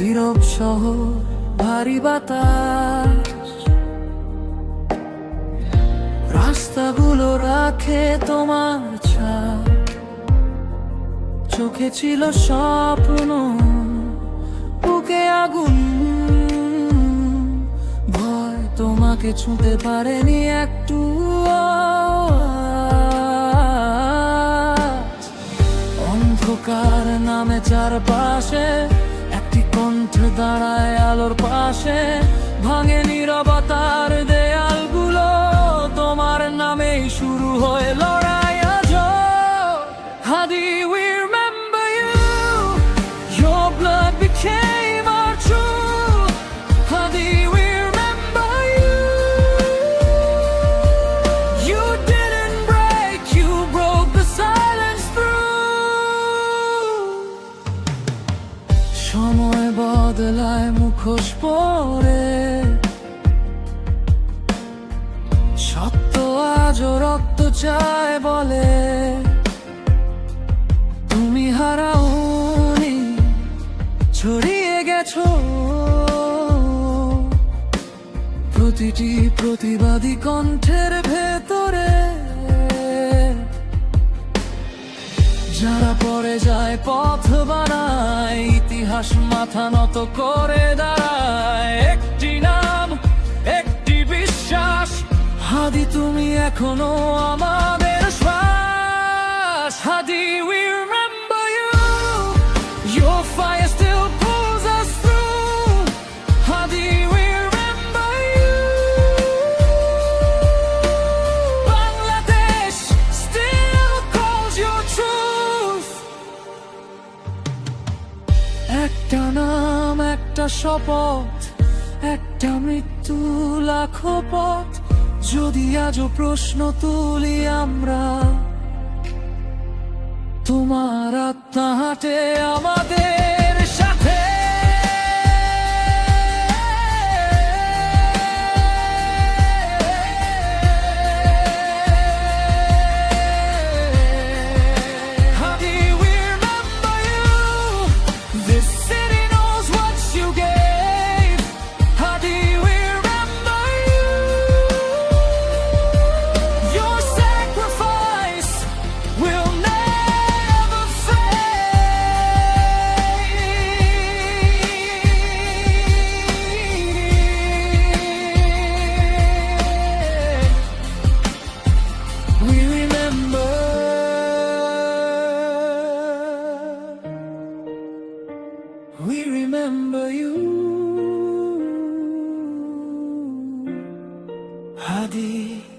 শহর, ভারী বাতাস। রাস্তাগুলো রাখে তোমার ছাপ। চোখে ছিল স্বপ্ন, বুকে আগুন। ভয় তোমাকে ছুঁতে পারেনি একটু অন্ধকার নামে চারপাশে কণ্ঠ দাঁড়ায় আলোর পাশে, ভাঙে নিরবতার দেয়ালগুলো। তোমার নামেই শুরু হয় লড়াই আজ হাদি we বদলায় মুখোশ পরে। সত্য আজও রক্ত চায় বলে। তুমি হারাওনি, ছড়িয়ে গেছো। প্রতিটি প্রতিবাদী কণ্ঠের ভেতরে যারা পড়ে যায় পথ ইতিহাস মাথা নত করে দাঁড়ায়। একটি নাম, একটি বিশ্বাস। হাদি, তুমি এখনও আমাদের শ্বাস। হাদি, we একটা নাম, একটা শপথ, একটা মৃত্যু, লাখো পথ। যদি আজও প্রশ্ন তুলি আমরা, তোমার আত্মা হাটে আমাদের We remember you. Hadi.